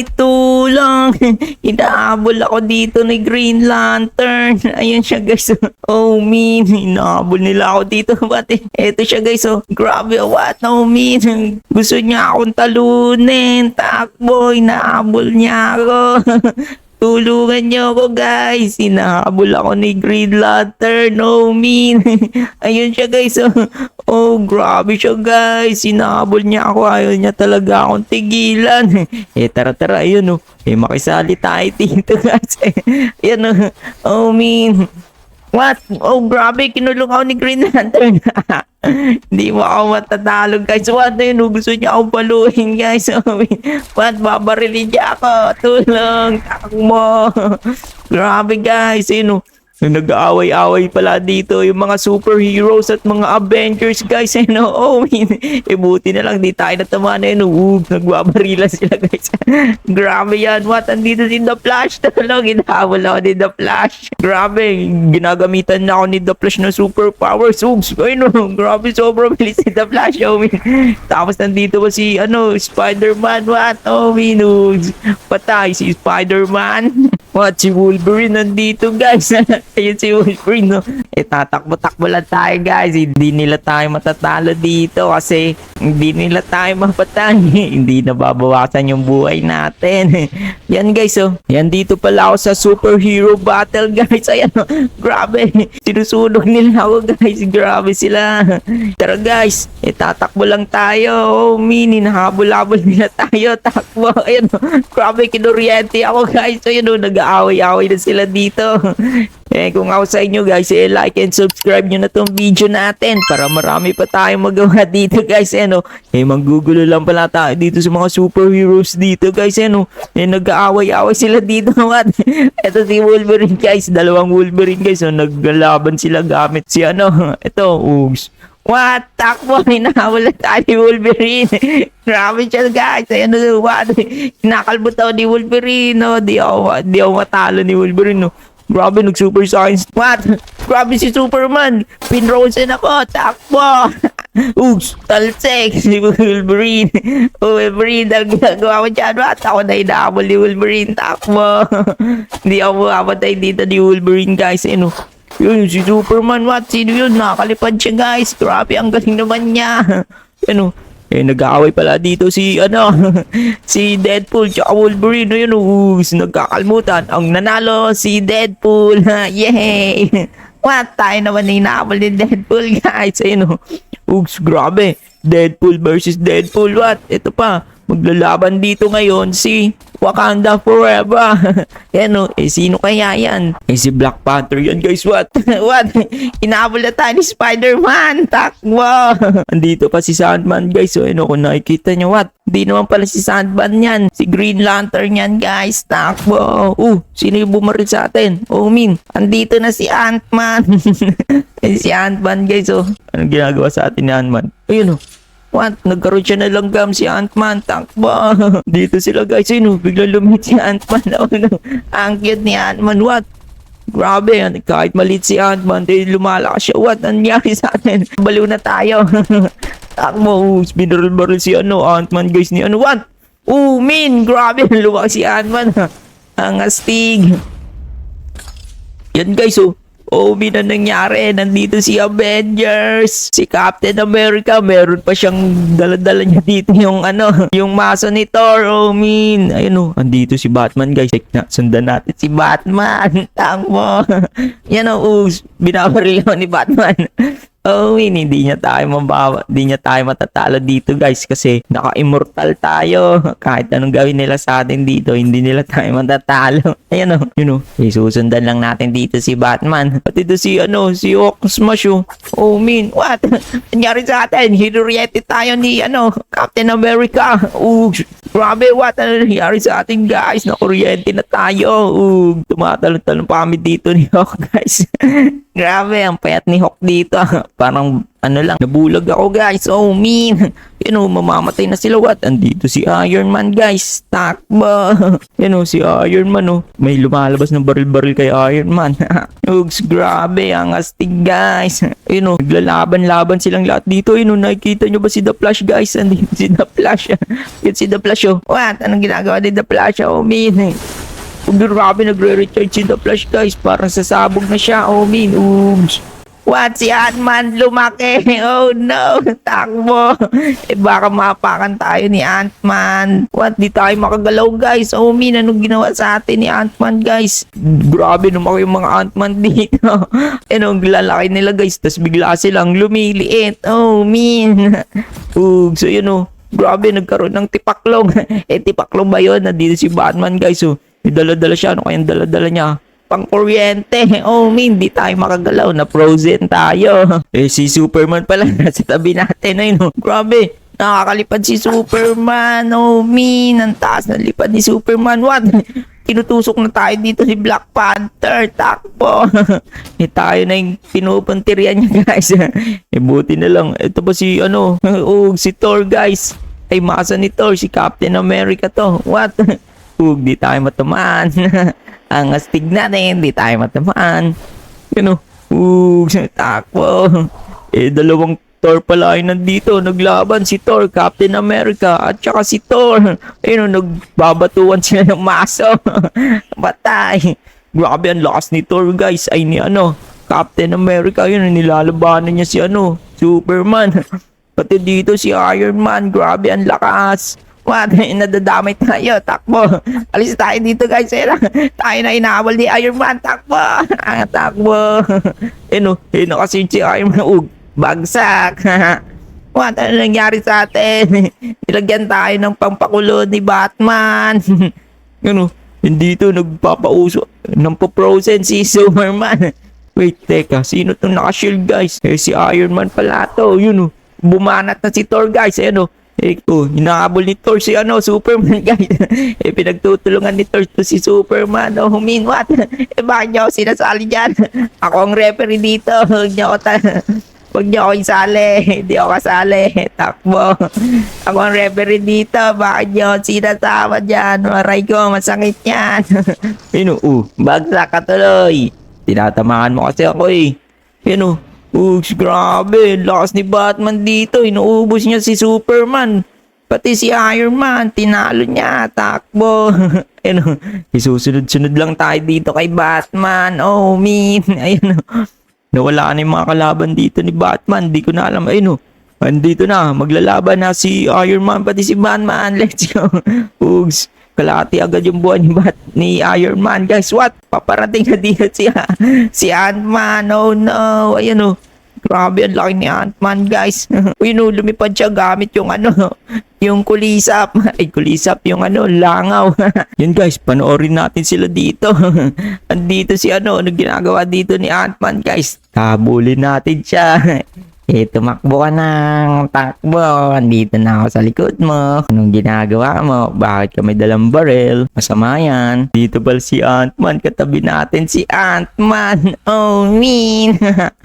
Ay, tulang. Inaabol ako dito ni Green Lantern. Ayun siya, guys. Oh, mean. Inaabol nila ako dito. Pati, eto siya, guys. Oh, grabe. What? Oh, mean. Gusto niya akong talunin. Takbo. Inaabol niya ako. Tulungan niyo ako guys. Hinahabol ako ni Green Lantern. No mean. Ayun siya guys. Oh, grabe siya guys. Hinahabol niya ako. Ayaw niya talaga akong tigilan. Eh tara tara. Ayun oh. Eh makisali tayo dito guys. Ayun oh. Oh mean. What? Oh, grabe. Kinulong ako ni Green Lantern. Hindi mo ako matatalo, guys. What? Ayun, oh, gusto niya akong paluhin, guys. Oh, what? Babarilin niya ako. Tulong. Takmo. grabe, guys. Ayun, oh. Yung nag-aaway-away pala dito yung mga superheroes at mga Avengers guys. Eh no oh min eh buti na lang di tayo natama na yun. Uh, nagbabarila sila guys. Grabe yan. What? Andito si The Flash. Tulong inahabol ako ni The Flash. Grabe ginagamitan na ako ni The Flash na superpowers. Ugs ay no grabe sobrang bilis si The Flash. Oh min tapos nandito pa si ano Spider-Man? What? Oh min ugs patay si Spider-Man what si Wolverine nandito guys? Ayun si Wolverine no? Eh tatakbo-takbo lang tayo guys. Hindi nila tayo matatalo dito kasi hindi nila tayo mapatay. Hindi nababawasan yung buhay natin. Yan guys oh. Yan dito pala ako sa superhero battle guys. Ayan oh, grabe. Sinusunog nila ako guys. Grabe sila. Tara guys. Eh tatakbo lang tayo. Oh mini nahabol-habol nila tayo. Takbo. Ayan oh, grabe kinuryente ako guys. Ayun oh nag-aaway-aaway na sila dito eh, kung ako sa inyo guys, eh, like and subscribe nyo na tong video natin para marami pa tayong magawa dito guys. Eh, no? eh manggugulo lang pala tayo dito sa mga superheroes dito guys. Eh, no? eh nag-aaway-away sila dito. What? Ito si Wolverine guys, dalawang Wolverine guys. So, naglalaban sila gamit si ano, ito, Ugs. What? Takbo, hinahawal na tayo ni Wolverine. Grabe siya guys. Ayan na, what? Kinakalbot ako ni Wolverine. No? Di ako, di ako matalo ni Wolverine. No? Grabe, nag-super science. What? Grabe si Superman. Pinrosen ako. Takbo. Oops, talsek si Wolverine. Oh, Wolverine, dahil ginagawa ko dyan. What? Ako na inaabol ni Wolverine. Takbo. Hindi ako mapatay dito ni Wolverine, guys. Ano? Yun, si Superman. What? Sino yun? Nakalipad siya, guys. Grabe, ang galing naman niya. Ano? Eh, nag-aaway pala dito si, ano, si Deadpool tsaka Wolverine. Ayun, uh, nagkakalmutan. Ang nanalo, si Deadpool. Yay! What? Tayo naman na inaabol ni Deadpool, guys. Ayun, uh, Ugs, grabe. Deadpool versus Deadpool. What? Ito pa. Maglalaban dito ngayon si Wakanda Forever. yan o. Eh, sino kaya yan? Eh, si Black Panther yan, guys. What? What? Inaabol na tayo ni Spider-Man. Takbo. Andito pa si Sandman, guys. So, ano, kung nakikita nyo, what? Hindi naman pala si Sandman yan. Si Green Lantern yan, guys. Takbo. Uh, sino yung bumaril sa atin? Oh, min. Andito na si Ant-Man. eh, si Ant-Man, guys. Oh. Anong ginagawa sa atin ni Ant-Man? Ayun, oh. What? Nagkaroon siya na langgam si Ant-Man. Takbo. Dito sila guys. Ayun, oh, bigla lumit si Ant-Man. Ang cute ni Ant-Man. What? Grabe, yan. kahit malit si Ant-Man, dahil lumalakas siya. What? Nangyari sa atin? Baliw na tayo. Takbo. Binaril-baril si ano, Ant-Man guys ni ano. What? Oh, min. Grabe. Luwag si Ant-Man. Ang astig. Yan guys, oh. Oh, min ang nangyari. Nandito si Avengers. Si Captain America. Meron pa siyang daladala niya dito yung ano, yung maso ni Thor. Oh. Ayun oh. Andito si Batman, guys. Check na. Sundan natin si Batman. Tangmo. Yan oh. Ako ni Batman. Oh, min, hindi niya tayo mabawa, hindi niya tayo matatalo dito guys kasi naka-immortal tayo. Kahit anong gawin nila sa atin dito, hindi nila tayo matatalo. Ayan oh, yun oh. Eh, susundan lang natin dito si Batman. Pati dito si ano, si Hawk Smash oh. Oh, min, what? Nangyari sa atin, hinuriete tayo ni ano, Captain America. Oh, grabe, what? Ano nangyari sa atin guys? Nakuryente na tayo. Oh, tumatalon-talon pa kami dito ni Hawk guys. grabe, ang payat ni Hawk dito. Parang ano lang, nabulag ako guys. Oh man, you know, mamamatay na sila what? Andito si Iron Man guys, takbo. you know, si Iron Man oh, may lumalabas ng baril-baril kay Iron Man. Ugs, grabe, ang astig guys. You know, naglalaban-laban silang lahat dito. You know, nakikita nyo ba si The Flash guys? Andito si The Flash. Yun si The Flash oh. What? Anong ginagawa ni The Flash? Oh Oh, grabe, nagre-recharge si The Flash, guys. Parang sasabog na siya. Oh, min. Oops. What? Si Ant-Man lumaki. Oh, no. Takbo. Eh, baka mapakan tayo ni Ant-Man. What? Di tayo makagalaw, guys. Oh, min. Anong ginawa sa atin ni Ant-Man, guys? Grabe, lumaki yung mga Ant-Man dito. Eh, ang lalaki nila, guys. Tapos bigla silang lumiliit. Oh, min. Oops. So, yun, oh. Grabe, nagkaroon ng tipaklong. eh, tipaklong ba yun? Nandito si Batman, guys. Oh. May dala-dala siya. Ano kayang dala-dala niya? Pang kuryente. Oh, min, di tayo makagalaw. Na frozen tayo. Eh, si Superman pala. Nasa tabi natin. Ayun, oh. Grabe. Nakakalipad si Superman. Oh, min. Ang taas ng lipad ni Superman. What? Tinutusok na tayo dito si Black Panther. Takbo. eh, tayo na yung pinupuntiryan niya, guys. eh, buti na lang. Ito ba si, ano, oh, si Thor, guys. Ay, masa ni Thor. Si Captain America to. What? Ug, di tayo matamaan. Ang astig natin, di tayo matamaan. Yun o. Ug, takbo. Eh, dalawang Thor pala ay nandito. Naglaban si Thor, Captain America, at saka si Thor. Ayun nagbabatuan sila ng maso. Batay. Grabe, ang lakas ni Thor, guys. Ay ni ano, Captain America. Yun, nilalabanan niya si ano, Superman. Pati dito si Iron Man. Grabe, ang lakas. What? Nadadamay tayo. Takbo. Alis tayo dito guys. Ayun lang. Tayo na inaawal ni Iron Man. Takbo. Ah, takbo. Eh no. Eh no kasi si Iron Man. Ug. Bagsak. What? Ano nangyari sa atin? Nilagyan tayo ng pampakulo ni Batman. ano? Dito nagpapauso ng frozen si Superman. Wait, teka. Sino tong naka-shield guys? Eh si Iron Man pala to. Yun oh. Bumanat na si Thor guys. Ayan oh. Eh, oh, hinahabol ni Thor si ano, Superman, guys. eh, pinagtutulungan ni Thor to si Superman. Oh, mean what? eh, bakit niyo ako sinasali dyan? ako ang referee dito. Huwag niyo ako ta- Huwag niyo ako isali. Hindi ako kasali. Takbo. Ako ang referee dito. Bakit niyo ako sinasama dyan? Maray ko, masakit yan. Yun, oh, bagsak ka tuloy. Tinatamaan mo kasi ako eh. Yun, oh. Ugs, grabe. Lakas ni Batman dito. Inuubos niya si Superman. Pati si Iron Man. Tinalo niya. Takbo. Ayun. Isusunod-sunod lang tayo dito kay Batman. Oh, mean. Ayun. Nawala na yung mga kalaban dito ni Batman. Di ko na alam. Ayun. Andito na. Maglalaban na si Iron Man. Pati si Batman. Let's go. Ugs. Kalati agad yung buwan ni Bat ni Iron Man. Guys, what? Paparating na dito si, si Ant-Man. Oh no. Ayan oh. Grabe, ang laki ni Ant-Man, guys. Uy, no, lumipad siya gamit yung ano, yung kulisap. Ay, kulisap, yung ano, langaw. Yun, guys, panoorin natin sila dito. Andito si ano, ano ginagawa dito ni Ant-Man, guys. Tabulin natin siya. Eh, tumakbo ka ng takbo. Andito na ako sa likod mo. Anong ginagawa mo? Bakit ka may dalang baril? Masama yan. Dito pala si Ant-Man. Katabi natin si Ant-Man. Oh, mean.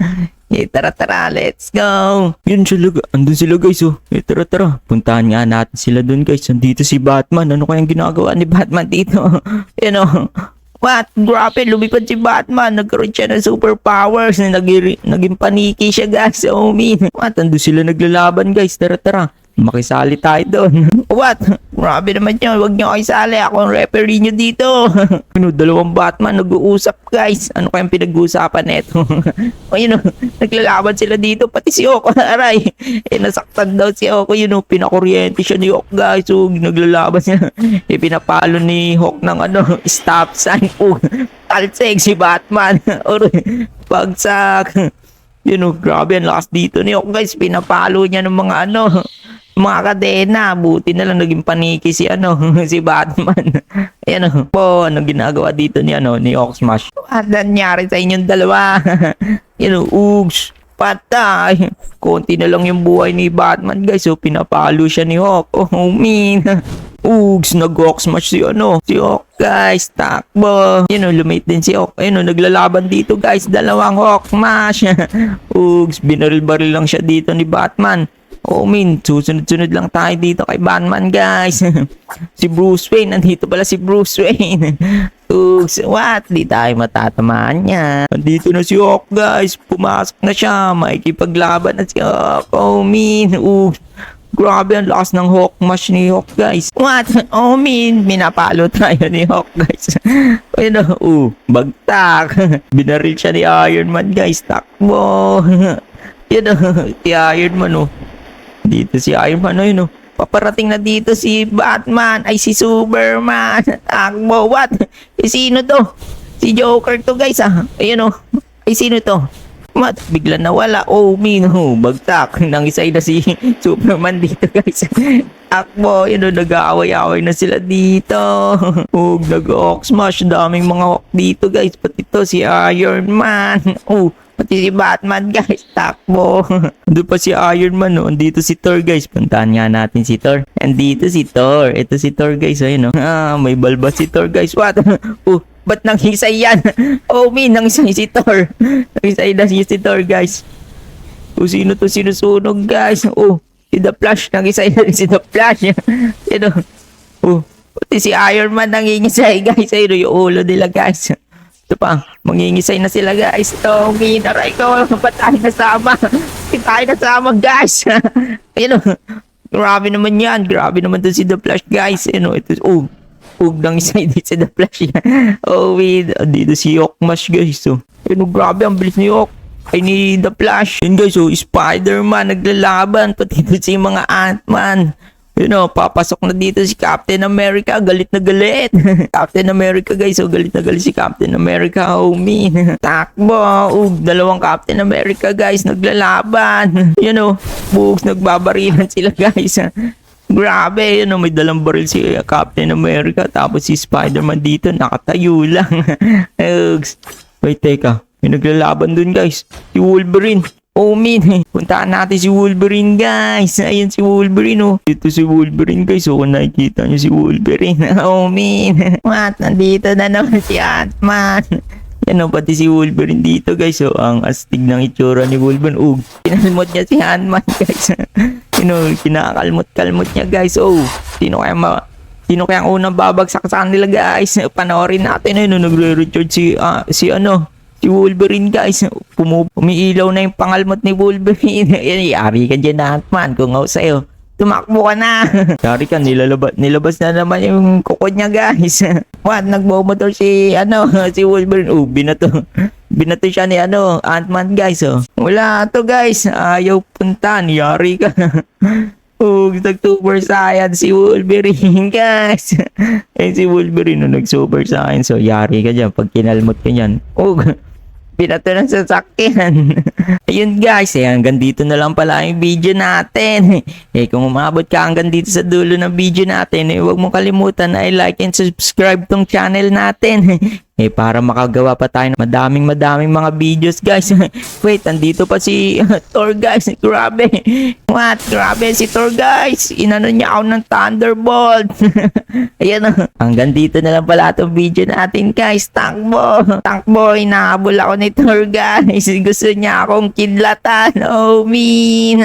eh, tara tara, let's go. Yun sila, andun sila guys oh. Eh, tara tara. Puntahan nga natin sila dun guys. Andito si Batman. Ano kayang ginagawa ni Batman dito? Yan oh. What? Grabe, lumipad si Batman. Nagkaroon siya ng superpowers. Naging, naging paniki siya, guys. Oh, mean. What? Ando sila naglalaban, guys. Tara, tara. Makisali tayo doon. What? Grabe naman yun. Huwag niyo kayo isali. Ako ang referee niyo dito. ano, dalawang Batman nag-uusap, guys. Ano kayang pinag-uusapan neto? o, yun. Naglalaban sila dito. Pati si Oko. Aray. Eh, nasaktan daw si Oko. Yun o. Pinakuryente siya ni Hawk, guys. So, naglalaban siya. Eh, pinapalo ni Hawk ng ano, stop sign. Oh, talseg si Batman. Or, bagsak. Yun o, grabe. Ang lakas dito ni Hawk, guys. Pinapalo niya ng mga ano, mga kadena, buti na lang naging paniki si ano, si Batman. Ayan o, po, ano ginagawa dito ni ano, ni Smash. Ano nangyari sa inyong dalawa? Yan o, ugs, patay. Konti na lang yung buhay ni Batman guys, so pinapalo siya ni Hawk. Oh, mean. Ugs, nag-hawk smash si ano, si Hawk guys, takbo. Yun o, lumate din si Hawk. Ayun o, naglalaban dito guys, dalawang hawk smash. Ugs, binaril-baril lang siya dito ni Batman. Oh, min, susunod-sunod lang tayo dito kay Batman, guys. si Bruce Wayne, nandito pala si Bruce Wayne. Ugs, what? Di tayo matatamaan niya. Nandito na si Hawk, guys. Pumasok na siya. Makikipaglaban na si Hawk. Oh, min. Ugs. Grabe ang lakas ng Hawk Mash ni Hawk, guys. What? Oh, min. Minapalo tayo ni Hawk, guys. Ayun o. Uh, bagtak. Binaril siya ni Iron Man, guys. Takbo. Yan o. Si Iron Man, oh. Dito si Iron Man, ayun oh. Paparating na dito si Batman, ay si Superman. Takbo, what? Eh, sino to? Si Joker to, guys, ah. Ayun oh. Ay, sino to? What? Bigla nawala. Oh, mino. Bagtak. Nangisay na si Superman dito, guys. Takbo, yun oh. Nag-aaway-aaway na sila dito. Oh, nag-hawk smash. Daming mga hawk dito, guys. Pati to si Iron Man. Oh, Pati si Batman, guys. Takbo. Doon pa si Iron Man, no? Andito si Thor, guys. Puntahan nga natin si Thor. Andito si Thor. Ito si Thor, guys. Ayun, no? Ah, may balbas si Thor, guys. What? oh, ba't nangisay yan? oh, min, nangisay si Thor. nangisay na si, Thor, guys. Oh, sino to sinusunog, guys? Oh, si The Flash. Nangisay na rin si The Flash. Sino? Oh, pati si Iron Man nangingisay, guys. Ayun, yung ulo nila, guys. Ito pa, mangingisay na sila guys. Ito, minaray ko. Ba't tayo nasama? Ba't tayo nasama guys? Ayun o. Grabe naman yan. Grabe naman to si The Flash guys. Ayun o. Ito, oh. Huwag nang isa dito si The Flash. oh, wait. Dito si Hawkmash guys. Oh. Ayun o, grabe. Ang bilis ni Hawk. Ay ni The Flash. Yun guys, oh, Spider-Man naglalaban. Pati dito si mga Ant-Man. You know, papasok na dito si Captain America. Galit na galit. Captain America guys. Oh, galit na galit si Captain America, homie. Takbo. Oh, dalawang Captain America guys. Naglalaban. You know, bugs nagbabarilan sila guys. Grabe, you know, may dalang baril si Captain America. Tapos si Spider-Man dito, nakatayo lang. Ugs. Wait, teka. May naglalaban dun guys. Si Wolverine. Oh, min. Puntaan natin si Wolverine, guys. Ayan si Wolverine, oh. Dito si Wolverine, guys. Oh, kung nakikita niyo si Wolverine. Oh, min. What? Nandito na naman si Ant-Man. Yan oh, pati si Wolverine dito, guys. Oh, ang astig ng itsura ni Wolverine. Oh, kinalmot niya si Ant-Man, guys. you know, kinakalmot-kalmot niya, guys. Oh, sino kaya ma... Sino kaya ang unang babagsak sa kanila, guys? Panoorin natin, ayun, oh, nagre-recharge si, ah, si ano, si Wolverine guys. Pumu umiilaw na yung pangalmot ni Wolverine. Yari ka dyan Ant-Man kung ako sa'yo. Tumakbo ka na. Yari ka, nilalabas, nilabas na naman yung kuko niya guys. What? Nagbomotor si, ano, si Wolverine. Oh, binato. Binato siya ni, ano, Ant-Man guys, oh. Wala to guys. Ayaw puntan. Yari ka. Oh, nag-super science si Wolverine, guys. eh, si Wolverine no, nag-super science. So, yari ka dyan pag kinalmot ka yan. Oh, Pinato ng sasakyan. Ayun guys, eh, hanggang dito na lang pala yung video natin. Eh, kung umabot ka hanggang dito sa dulo ng video natin, eh, huwag mo kalimutan na i-like and subscribe tong channel natin. Eh, para makagawa pa tayo ng madaming madaming mga videos guys. Wait, andito pa si Thor guys. Grabe. What? Grabe si Thor guys. Inano niya ako ng Thunderbolt. Ayan o. Hanggang dito na lang pala itong video natin guys. Takbo. Takbo. Inahabol ako ni Thor guys. Gusto niya akong kidlatan. Oh, mean.